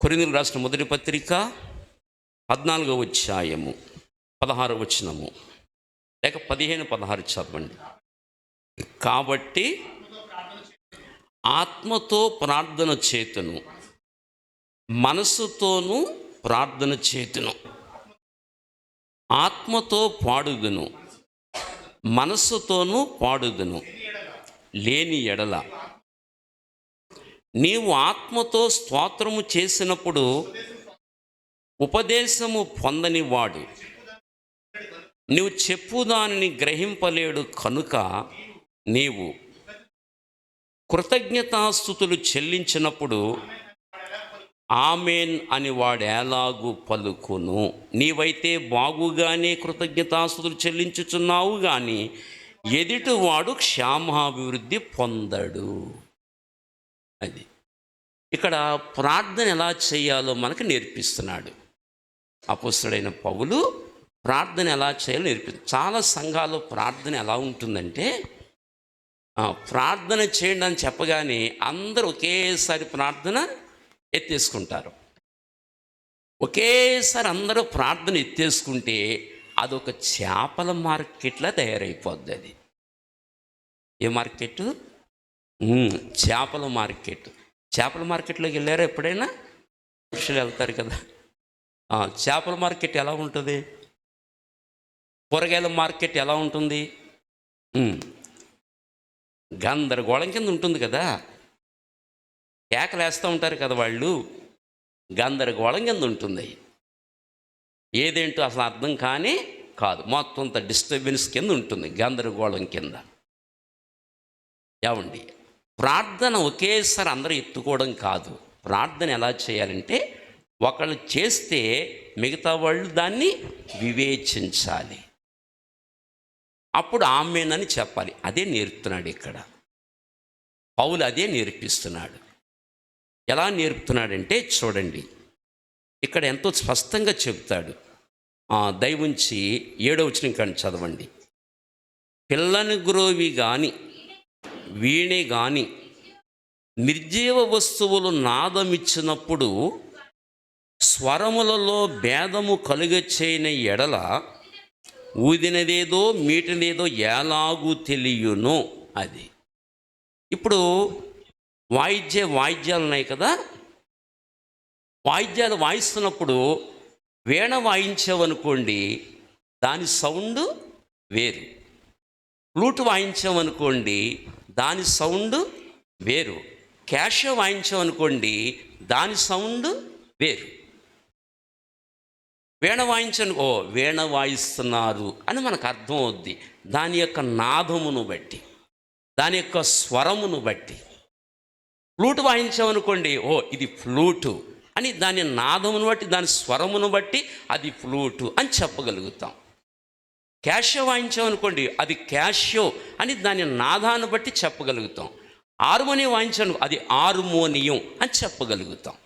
కొరిందులు రాసిన మొదటి పత్రిక పద్నాలుగవ అధ్యాయము పదహారు వచనము. లేక పదిహేను పదహారు చదవండి. కాబట్టి ఆత్మతో ప్రార్థన చేతును మనసుతోనూ ప్రార్థన చేతును ఆత్మతో పాడుదును మనస్సుతోనూ పాడుదును లేని ఎడల నీవు ఆత్మతో స్తోత్రము చేసినప్పుడు ఉపదేశము పొందని వాడు నీవు చెప్పు దానిని గ్రహింపలేడు కనుక నీవు కృతజ్ఞతాస్థుతులు చెల్లించినప్పుడు ఆమెన్ అని వాడు ఎలాగు పలుకును. నీవైతే బాగుగానే కృతజ్ఞతాస్థుతులు చెల్లించుచున్నావు కానీ ఎదుటివాడు క్షేమాభివృద్ధి పొందడు. అది. ఇక్కడ ప్రార్థన ఎలా చేయాలో మనకు నేర్పిస్తున్నాడు. అపుస్తుడైన పౌలు ప్రార్థన ఎలా చేయాలో నేర్పి చాలా సంఘాల్లో ప్రార్థన ఎలా ఉంటుందంటే ప్రార్థన చేయండి అని చెప్పగానే అందరూ ఒకేసారి ప్రార్థన ఎత్తేసుకుంటారు. ఒకేసారి అందరూ ప్రార్థన ఎత్తేసుకుంటే అదొక చేపల మార్కెట్లా తయారైపోద్ది అది. ఏ మార్కెట్? చేపల మార్కెట్. చేపల మార్కెట్లోకి వెళ్ళారా ఎప్పుడైనా? పురుషులు వెళ్తారు కదా. చేపల మార్కెట్ ఎలా ఉంటుంది? కూరగాయల మార్కెట్ ఎలా ఉంటుంది? గందరగోళం కింద ఉంటుంది కదా. కేకలు వేస్తూ ఉంటారు కదా వాళ్ళు. గందరగోళం కింద ఉంటుంది. ఏదేంటో అసలు అర్థం కానీ కాదు. మొత్తం అంత డిస్టర్బెన్స్ కింద ఉంటుంది గందరగోళం కింద. ఏమండి? ప్రార్థన ఒకేసారి అందరూ ఎత్తుకోవడం కాదు. ప్రార్థన ఎలా చేయాలంటే ఒకళ్ళు చేస్తే మిగతా వాళ్ళు దాన్ని వివేచించాలి. అప్పుడు ఆమెనని చెప్పాలి. అదే నేర్పుతున్నాడు ఇక్కడ. పౌలు అదే నేర్పిస్తున్నాడు. ఎలా నేర్పుతున్నాడంటే చూడండి. ఇక్కడ ఎంతో స్పష్టంగా చెబుతాడు. దయవుంచి ఏడవచనం కానీ చదవండి. పిల్లని గురోవి కానీ వీణే గాని నిర్జీవ వస్తువులు నాదమిచ్చినప్పుడు స్వరములలో భేదము కలుగచేయని ఎడల ఊదినదేదో మీటినేదో ఎలాగూ తెలియను అది. ఇప్పుడు వాయిద్య వాయిద్యాలు ఉన్నాయి కదా? వాయిద్యాలు వాయిస్తున్నప్పుడు వీణ వాయించామనుకోండి దాని సౌండ్ వేరు. ఫ్లూట్ వాయించామనుకోండి దాని సౌండ్ వేరు. క్యాష్ వాయించామనుకోండి దాని సౌండ్ వేరు. వీణ వాయించను ఓ వీణ వాయిస్తున్నారు అని మనకు అర్థం అవుద్ది. దాని యొక్క నాదమును బట్టి దాని యొక్క స్వరమును బట్టి. ఫ్లూట్ వాయించామనుకోండి ఓ ఇది ఫ్లూటు అని దాని నాదమును బట్టి దాని స్వరమును బట్టి అది ఫ్లూటు అని చెప్పగలుగుతాం. క్యాషియో వాయించామనుకోండి అది క్యాషియో అని దాని నాదాన్ని బట్టి చెప్పగలుగుతాం. హార్మోనియం వాయించాను అది హార్మోనియం అని చెప్పగలుగుతాం.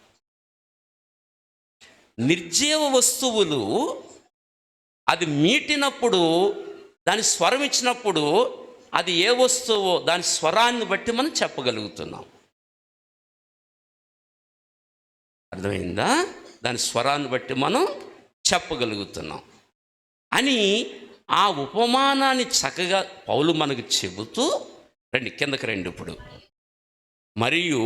నిర్జీవ వస్తువులు అది మీటినప్పుడు దాని స్వరం ఇచ్చినప్పుడు అది ఏ వస్తువో దాని స్వరాన్ని బట్టి మనం చెప్పగలుగుతున్నాం. అర్థమైందా? దాని స్వరాన్ని బట్టి మనం చెప్పగలుగుతున్నాం. అని ఆ ఉపమానాన్ని చక్కగా పౌలు మనకు చెబుతూ రండి కిందకి రండి ఇప్పుడు. మరియు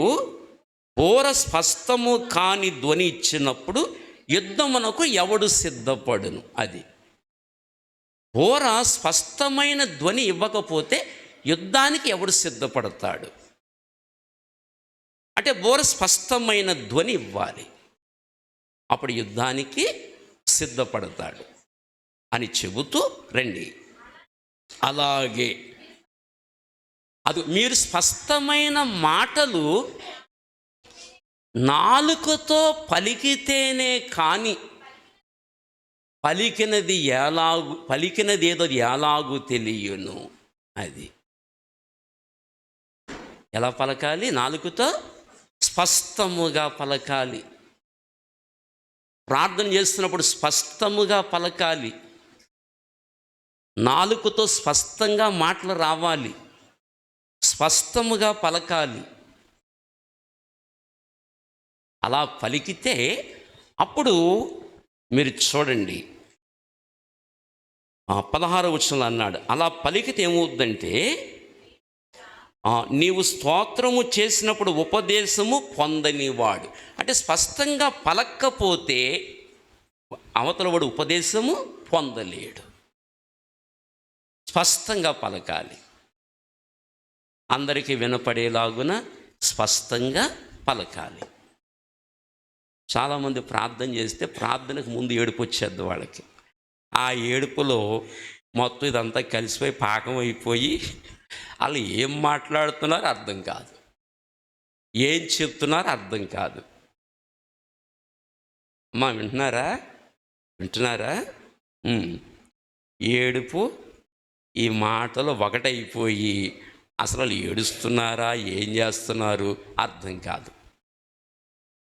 బోర స్పష్టము కాని ధ్వని ఇచ్చినప్పుడు యుద్ధమునకు ఎవడు సిద్ధపడును? అది. బోర స్పష్టమైన ధ్వని ఇవ్వకపోతే యుద్ధానికి ఎవడు సిద్ధపడతాడు? అంటే బోర స్పష్టమైన ధ్వని ఇవ్వాలి. అప్పుడు యుద్ధానికి సిద్ధపడతాడు. అని చెబుతూ రండి. అలాగే. అది మీరు స్పష్టమైన మాటలు నాలుకతో పలికితేనే కానీ పలికినది ఎలాగు పలికినది ఏదో ఎలాగు తెలియను. అది. ఎలా పలకాలి? నాలుకతో స్పష్టముగా పలకాలి. ప్రార్థన చేస్తున్నప్పుడు స్పష్టముగా పలకాలి. నాలుకతో స్పష్టంగా మాటలు రావాలి. స్పష్టముగా పలకాలి. అలా పలికితే అప్పుడు మీరు చూడండి. పదహార పదహారు వచనంలో అన్నాడు అలా పలికితే ఏమవుద్దంటే నీవు స్తోత్రము చేసినప్పుడు ఉపదేశము పొందనివాడు. అంటే స్పష్టంగా పలక్కపోతే అవతల వాడు ఉపదేశము పొందలేడు. స్పష్టంగా పలకాలి. అందరికీ వినపడేలాగున స్పష్టంగా పలకాలి. చాలామంది ప్రార్థన చేస్తే ప్రార్థనకు ముందు ఏడుపు వచ్చేద్ది వాళ్ళకి. ఆ ఏడుపులో మొత్తం ఇదంతా కలిసిపోయి పాకం అయిపోయి వాళ్ళు ఏం మాట్లాడుతున్నారో అర్థం కాదు. ఏం చెప్తున్నారో అర్థం కాదు. అమ్మా వింటున్నారా? వింటున్నారా? ఏడుపు ఈ మాటలు ఒకటైపోయి అసలు ఏడుస్తున్నారా ఏం చేస్తున్నారు అర్థం కాదు.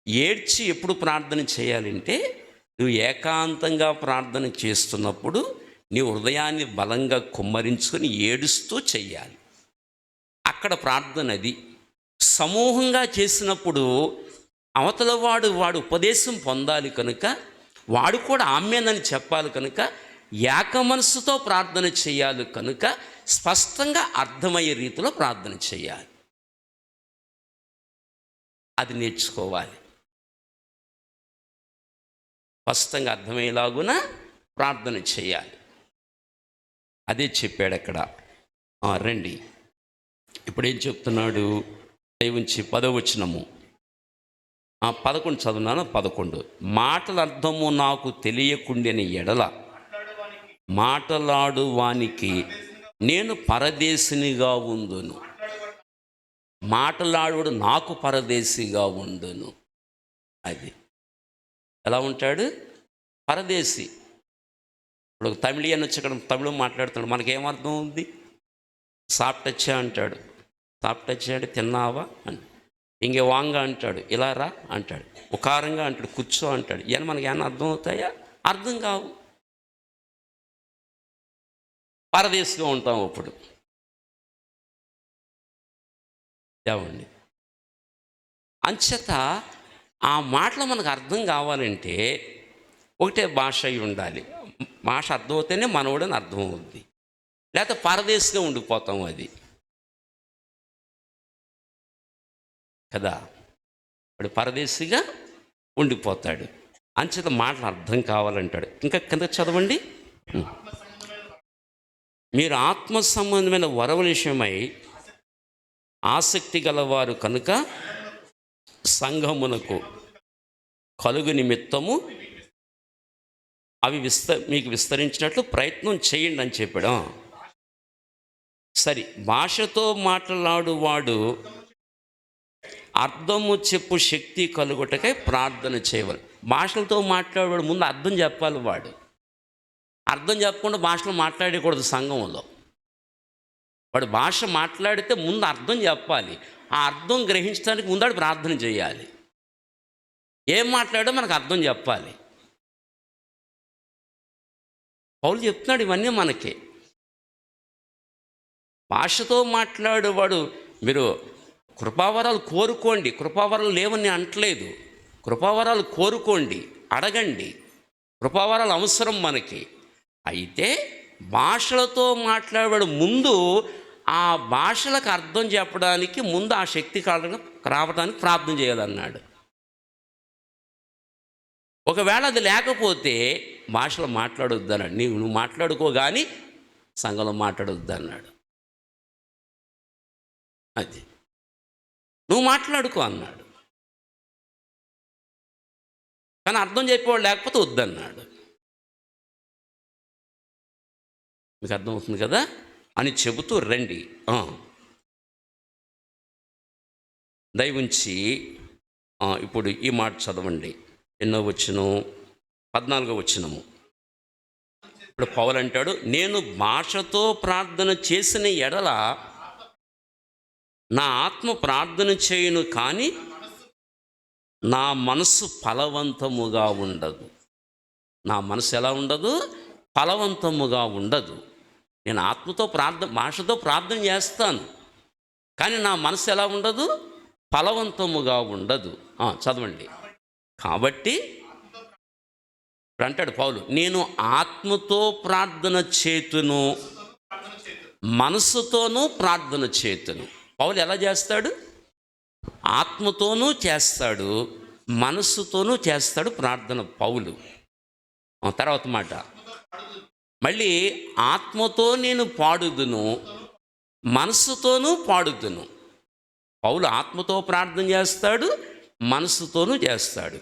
ఏడ్చి ఎప్పుడు ప్రార్థన చేయాలంటే నువ్వు ఏకాంతంగా ప్రార్థన చేస్తున్నప్పుడు నీ హృదయాన్ని బలంగా కుమ్మరించుకొని ఏడుస్తూ చెయ్యాలి. అక్కడ ప్రార్థన అది. సమూహంగా చేసినప్పుడు అవతల వాడు వాడు ఉపదేశం పొందాలి కనుక వాడు కూడా ఆమెనని చెప్పాలి కనుక ఏక మనస్సుతో ప్రార్థన చేయాలి కనుక స్పష్టంగా అర్థమయ్యే రీతిలో ప్రార్థన చేయాలి. అది నేర్చుకోవాలి. స్పష్టంగా అర్థమయ్యేలాగున ప్రార్థన చేయాలి. అదే చెప్పాడు అక్కడ. రండి. ఇప్పుడు ఏం చెప్తున్నాడు? దైవించి పదవచనము పదకొండు చదువున్నాను పదకొండు. మాటల అర్థము నాకు తెలియకుండని ఎడల మాటలాడు వానికి నేను పరదేశినిగా ఉందును. మాటలాడు నాకు పరదేశిగా ఉండును అది. ఎలా ఉంటాడు? పరదేశి. ఇప్పుడు తమిళి అని వచ్చి ఇక్కడ తమిళం మాట్లాడుతున్నాడు. మనకేమర్థం ఉంది? సాప్టచ్చా అంటాడు. సాప్టచ్చా అంటే తిన్నావా అని. ఇంకే వాంగ అంటాడు. ఇలా రా అంటాడు. ఉకారంగా అంటాడు. కూర్చో అంటాడు. ఇవన్నీ మనకి ఏమైనా అర్థం అవుతాయా అర్థం కావు. పరదేశిగా ఉంటాం అప్పుడు. ఏమండి? అంచేత ఆ మాటలు మనకు అర్థం కావాలంటే ఒకటే భాష అయి ఉండాలి. భాష అర్థమవుతేనే మనవుడని అర్థం అవుద్ది. లేకపోతే పరదేశంగా ఉండిపోతాం అది. కదా? వాడు పరదేశిగా ఉండిపోతాడు. అంచేత మాటలు అర్థం కావాలంటాడు. ఇంకా కింద చదవండి. మీరు ఆత్మ సంబంధమైన వరవ విషయమై ఆసక్తి గలవారు కనుక సంఘమునకు కలుగు నిమిత్తము అవి విస్త మీకు విస్తరించినట్లు ప్రయత్నం చేయండి అని చెప్పడం. సరే భాషతో మాట్లాడువాడు అర్థము చెప్పు శక్తి కలుగుటకై ప్రార్థన చేయవాలి. భాషలతో మాట్లాడేవాడు ముందు అర్థం చెప్పాలి వాడు. అర్థం చెప్పకుండా భాషలో మాట్లాడకూడదు సంఘంలో. వాడు భాష మాట్లాడితే ముందు అర్థం చెప్పాలి. ఆ అర్థం గ్రహించడానికి ముందాడు ప్రార్థన చేయాలి. ఏం మాట్లాడో మనకు అర్థం చెప్పాలి. పౌలు చెప్తున్నాడు ఇవన్నీ మనకి. భాషతో మాట్లాడేవాడు మీరు కృపావరాలు కోరుకోండి. కృపావరాలు లేవని అంటలేదు. కృపావరాలు కోరుకోండి. అడగండి. కృపావరాలు అవసరం మనకి. అయితే భాషలతో మాట్లాడేవాడు ముందు ఆ భాషలకు అర్థం చెప్పడానికి ముందు ఆ శక్తి కాలంలో రావడానికి ప్రార్థన చేయాలన్నాడు. ఒకవేళ అది లేకపోతే భాషలో మాట్లాడొద్దు అన్నాడు నీవు నువ్వు మాట్లాడుకో కానీ సంఘంలో మాట్లాడొద్దు అన్నాడు అది. నువ్వు మాట్లాడుకో అన్నాడు. కానీ అర్థం చెప్పేవాడు లేకపోతే వద్దన్నాడు. మీకు అర్థమవుతుంది కదా? అని చెబుతూ రండి. దయవుంచి ఇప్పుడు ఈ మాట చదవండి. ఎన్నో వచ్చినం పద్నాలుగో వచ్చినము ఇప్పుడు పౌలు అంటాడు నేను భాషతో ప్రార్థన చేసిన ఎడల నా ఆత్మ ప్రార్థన చేయను కానీ నా మనసు ఫలవంతముగా ఉండదు. నా మనసు ఎలా ఉండదు? ఫలవంతముగా ఉండదు. నేను ఆత్మతో ప్రార్థన భాషతో ప్రార్థన చేస్తాను. కానీ నా మనసు ఎలా ఉండదు? ఫలవంతముగా ఉండదు. చదవండి. కాబట్టి ఇప్పుడు అంటాడు పౌలు నేను ఆత్మతో ప్రార్థన చేతును మనసుతోనూ ప్రార్థన చేతును. పౌలు ఎలా చేస్తాడు? ఆత్మతోనూ చేస్తాడు మనస్సుతోనూ చేస్తాడు ప్రార్థన పౌలు. ఆ తర్వాత మాట. మళ్ళీ ఆత్మతో నేను పాడుదును మనస్సుతోనూ పాడుదును. పౌలు ఆత్మతో ప్రార్థన చేస్తాడు మనస్సుతోనూ చేస్తాడు.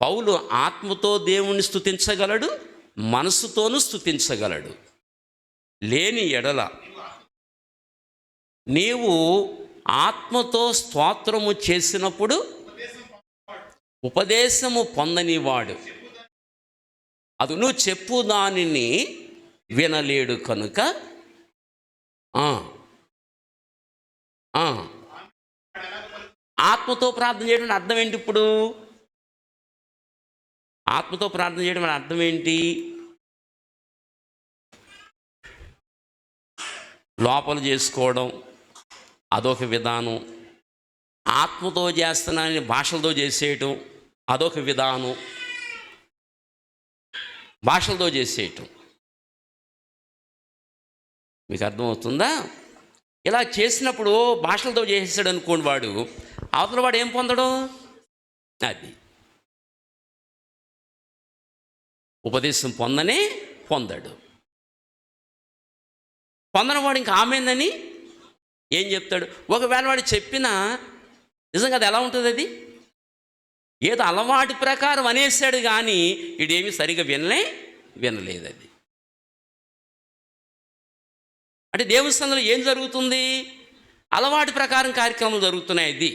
పౌలు ఆత్మతో దేవుణ్ణి స్థుతించగలడు మనస్సుతోనూ స్థుతించగలడు లేని ఎడల నీవు ఆత్మతో స్తోత్రము చేసినప్పుడు ఉపదేశము పొందనివాడు. అది నువ్వు చెప్పు దానిని వినలేడు కనుక ఆత్మతో ప్రార్థన చేయడం అర్థం ఏంటి ఇప్పుడు? ఆత్మతో ప్రార్థన చేయడం అర్థం ఏంటి? లోపల చేసుకోవడం అదొక విధానం. ఆత్మతో చేస్తున్నానని భాషలతో చేసేయటం అదొక విధానం. భాషలతో చేసేయటం. మీకు అర్థమవుతుందా? ఇలా చేసినప్పుడు భాషలతో చేసేసాడు అనుకోండి వాడు అవతల వాడు ఏం పొందడం? అది. ఉపదేశం పొందనే పొందాడు. పొందనవాడు ఇంకా ఆమెందని ఏం చెప్తాడు? ఒకవేళ వాడు చెప్పినా నిజంగా అది ఎలా ఉంటుంది అది? ఏదో అలవాటు ప్రకారం అనేసాడు కానీ ఇడేమి సరిగా వినలే వినలేదు అది అంటే దేవస్థానంలో ఏం జరుగుతుంది? అలవాటు ప్రకారం కార్యక్రమాలు జరుగుతున్నాయి ఇది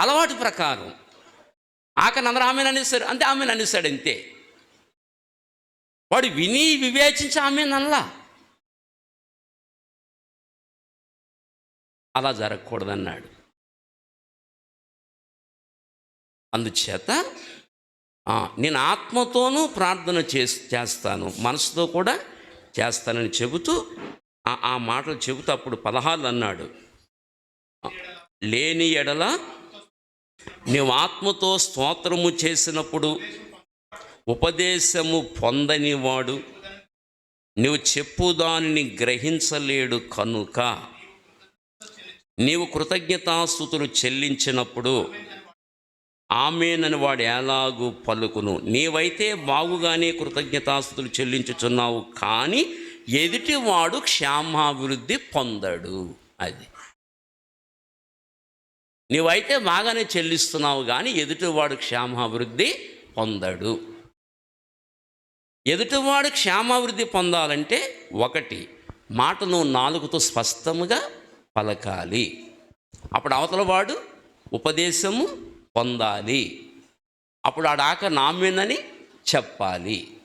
అలవాటు ప్రకారం. ఆఖరి అందరూ ఆమెను అనేసారు అంతే ఆమెను అనేసాడు అంతే. వాడు విని వివేచించి ఆమె నల్లా అలా జరగకూడదన్నాడు. అందుచేత నేను ఆత్మతోనూ ప్రార్థన చేసి చేస్తాను. మనసుతో కూడా చేస్తానని చెబుతూ ఆ మాటలు చెబుతూ అప్పుడు పదహారులు అన్నాడు. లేని ఎడల నీవు ఆత్మతో స్తోత్రము చేసినప్పుడు ఉపదేశము పొందని వాడు నీవు చెప్పు దానిని గ్రహించలేడు కనుక. నీవు కృతజ్ఞతాస్థుతులు చెల్లించినప్పుడు ఆమెనని వాడు ఎలాగూ పలుకును. నీవైతే బాగుగానే కృతజ్ఞతాస్తులు చెల్లించుచున్నావు కానీ ఎదుటివాడు క్షేమాభివృద్ధి పొందడు అది. నీవైతే బాగానే చెల్లిస్తున్నావు కానీ ఎదుటివాడు క్షేమాభివృద్ధి పొందడు. ఎదుటివాడు క్షేమాభివృద్ధి పొందాలంటే ఒకటి మాటను నాలుగుతో స్పష్టముగా పలకాలి. అప్పుడు అవతల వాడు ఉపదేశము పొందాలి. అప్పుడు ఆడాక నామేనని చెప్పాలి.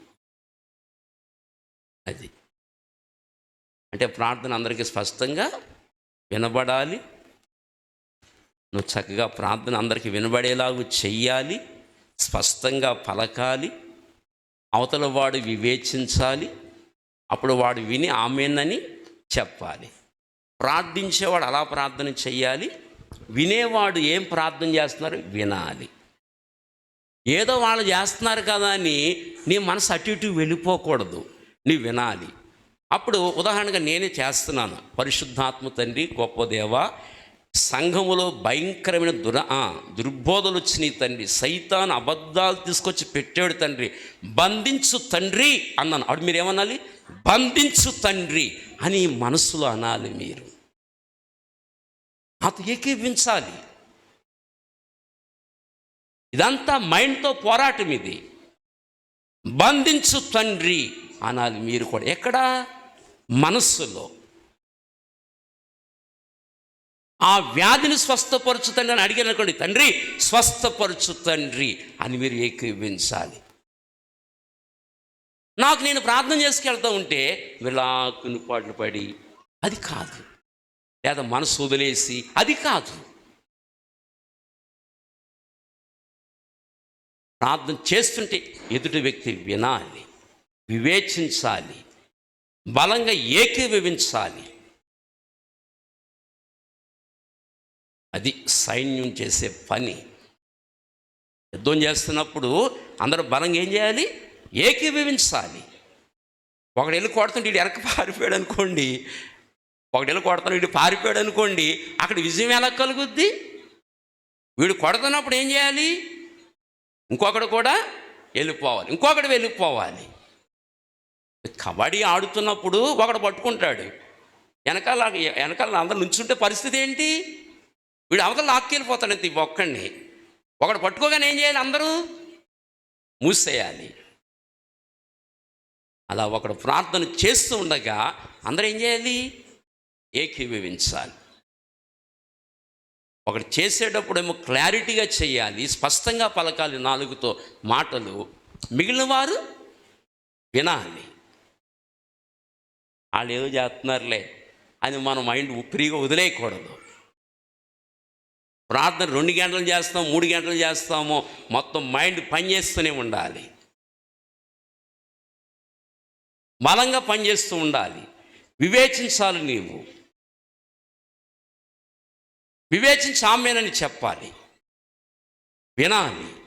అది. అంటే ప్రార్థన అందరికీ స్పష్టంగా వినబడాలి. నువ్వు చక్కగా ప్రార్థన అందరికీ వినబడేలాగా చెయ్యాలి. స్పష్టంగా పలకాలి. అవతల వాడు వివేచించాలి. అప్పుడు వాడు విని ఆమెనని చెప్పాలి. ప్రార్థించేవాడు అలా ప్రార్థన చెయ్యాలి. వినేవాడు ఏం ప్రార్థన చేస్తున్నారు? వినాలి. ఏదో వాళ్ళు చేస్తున్నారు కదా అని నీ మనసు అటు ఇటు వెళ్ళిపోకూడదు. నీ వినాలి. అప్పుడు ఉదాహరణగా నేనే చేస్తున్నాను. పరిశుద్ధాత్మ తండ్రి గొప్ప దేవ సంఘములో భయంకరమైన దుర దుర్బోధలు వచ్చినాయి తండ్రి. సైతాన్ అబద్ధాలు తీసుకొచ్చి పెట్టాడు తండ్రి. బంధించు తండ్రి అన్నాను. అప్పుడు మీరు ఏమనాలి? బంధించు తండ్రి అని మనసులో అనాలి మీరు. అతను ఏకీవించాలి ఇదంతా మైండ్తో పోరాటం ఇది. బంధించు తండ్రి అనాలి మీరు కూడా. ఎక్కడ? మనస్సులో. ఆ వ్యాధిని స్వస్థపరచు తండ్రి అని అడిగాను తండ్రి స్వస్థపరచు తండ్రి అని మీరు ఏకీవించాలి నాకు నేను ప్రార్థన చేసుకెళ్తా ఉంటే విలాకుని పాటలు పడి అది కాదు. లేదా మనసు వదిలేసి అది కాదు. ప్రార్థన చేస్తుంటే ఎదుటి వ్యక్తి వినాలి వివేచించాలి బలంగా ఏకీభవించాలి. అది సైన్యం చేసే పని. యుద్ధం చేస్తున్నప్పుడు అందరూ బలంగా ఏం చేయాలి? ఏకీభవించాలి. ఒకడు వెళ్ళి కొడుతుంటే వెనక పారిపోయాడు అనుకోండి ఒకడు వెళ్ళి కొడతాను వీడు పారిపోయాడు అనుకోండి అక్కడ విజయం ఎలా కలుగుద్ది? వీడు కొడుతున్నప్పుడు ఏం చేయాలి? ఇంకొకడు కూడా వెళ్ళిపోవాలి ఇంకొకడు వెళ్ళిపోవాలి. కబడ్డీ ఆడుతున్నప్పుడు ఒకడు పట్టుకుంటాడు. వెనకాల వెనకాల అందరు నుంచుంటే పరిస్థితి ఏంటి? వీడు అవతల లాక్కెళ్ళిపోతాడు అంతే ఒక్కడిని. ఒకడు పట్టుకోగానే ఏం చేయాలి అందరూ? మూసేయాలి. అలా ఒకడు ప్రార్థన చేస్తూ ఉండగా అందరూ ఏం చేయాలి? ఏకీభవించాలి. ఒకటి చేసేటప్పుడేమో క్లారిటీగా చేయాలి స్పష్టంగా పలకాలి నాలుగుతో మాటలు. మిగిలిన వారు వినాలి. వాళ్ళు ఏదో చేస్తున్నారులే అని మన మైండ్ ఉప్పిరిగా వదిలేయకూడదు. ప్రార్థన రెండు గంటలు చేస్తాం మూడు గంటలు చేస్తామో. మొత్తం మైండ్ పనిచేస్తూనే ఉండాలి. బలంగా పనిచేస్తూ ఉండాలి. వివేచించాలి నీవు. వివేచించి ఆమెనని చెప్పాలి. వినాలి.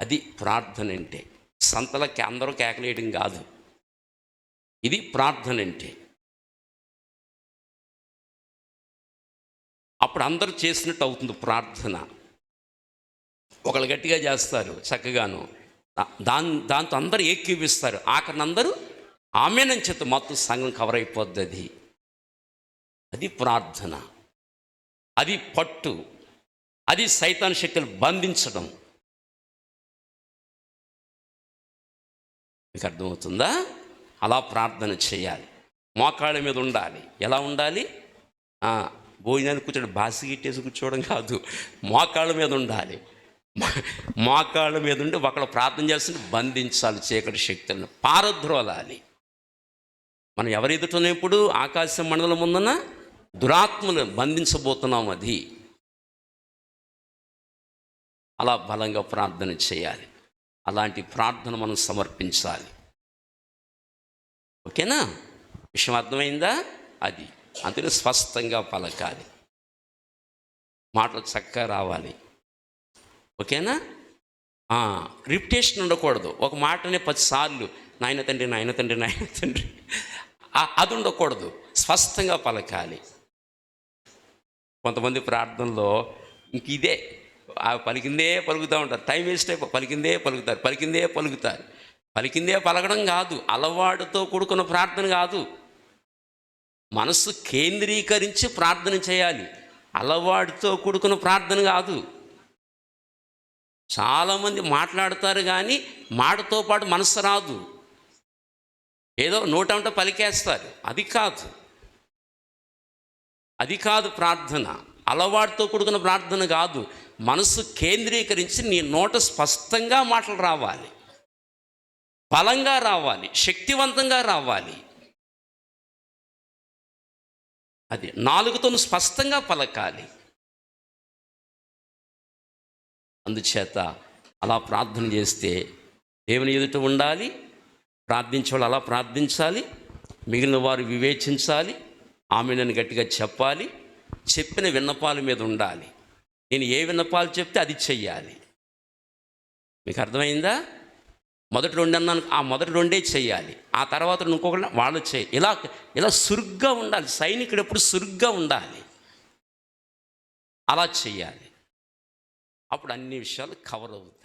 అది ప్రార్థన అంటే సంతలకి అందరూ కేకలేయడం కాదు. ఇది ప్రార్థన అంటే అప్పుడు అందరూ చేసినట్టు అవుతుంది ప్రార్థన. ఒకళ్ళు గట్టిగా చేస్తారు చక్కగాను. దా- దాని దాంతో అందరూ ఏకీవిస్తారు. ఆఖరిని అందరూ ఆమెనని చెత్త మొత్తం సంఘం కవర్ అయిపోద్ది అది అది ప్రార్థన. అది పట్టు. అది సైతాన్ శక్తులు బంధించడం. మీకు అర్థమవుతుందా? అలా ప్రార్థన చేయాలి. మోకాళ్ళ మీద ఉండాలి. ఎలా ఉండాలి? భోజనానికి కూర్చోడు బాసి గిట్టేసి కూర్చోవడం కాదు. మోకాళ్ళ మీద ఉండాలి. మోకాళ్ళ మీద ఉండి ఒకళ్ళు ప్రార్థన చేస్తుంది బంధించాలి చీకటి శక్తులను. పారద్రోలాలి. మనం ఎవరి ఎదుటనేప్పుడు ఆకాశ మండలం ముందున? దురాత్మను బంధించబోతున్నాం అది. అలా బలంగా ప్రార్థన చేయాలి. అలాంటి ప్రార్థన మనం సమర్పించాలి. ఓకేనా? విషయం అర్థమైందా? అది. అందులో స్పష్టంగా పలకాలి. మాటలు చక్కగా రావాలి. ఓకేనా? రిప్టేషన్ ఉండకూడదు. ఒక మాటనే పదిసార్లు నాయన తండ్రి నాయన తండ్రి నాయన తండ్రి అది ఉండకూడదు. స్పష్టంగా పలకాలి. కొంతమంది ప్రార్థనలో ఇంక ఇదే ఆ పలికిందే పలుకుతూ ఉంటారు. టైం వేస్ట్ అయిపో పలికిందే పలుకుతారు పలికిందే పలుకుతారు. పలికిందే పలకడం కాదు అలవాటుతో కూడుకున్న ప్రార్థన కాదు. మనస్సు కేంద్రీకరించి ప్రార్థన చేయాలి. అలవాటుతో కూడుకున్న ప్రార్థన కాదు. చాలామంది మాట్లాడతారు కానీ మాటతో పాటు మనసు రాదు. ఏదో నోటంట పలికేస్తారు. అది కాదు. అది కాదు ప్రార్థన. అలవాటుతో కూడుకున్న ప్రార్థన కాదు. మనసు కేంద్రీకరించి నీ నోట స్పష్టంగా మాటలు రావాలి. బలంగా రావాలి. శక్తివంతంగా రావాలి. అది నాలుగుతో స్పష్టంగా పలకాలి. అందుచేత అలా ప్రార్థన చేస్తే దేవుని ఎదుట ఉండాలి. ప్రార్థించే వాళ్ళు అలా ప్రార్థించాలి. మిగిలిన వారు వివేచించాలి. ఆమె నన్ను గట్టిగా చెప్పాలి చెప్పిన విన్నపాల మీద ఉండాలి. నేను ఏ విన్నపాలు చెప్తే అది చెయ్యాలి. మీకు అర్థమైందా? మొదటి రెండు అన్నాను ఆ మొదటి రెండే చేయాలి ఆ తర్వాత ఇంకొకటి వాళ్ళు చేయి ఇలా ఇలా సురుగ్గా ఉండాలి. సైనికుడు ఎప్పుడు సురుగ్గా ఉండాలి. అలా చెయ్యాలి. అప్పుడు అన్ని విషయాలు కవర్ అవుతాయి.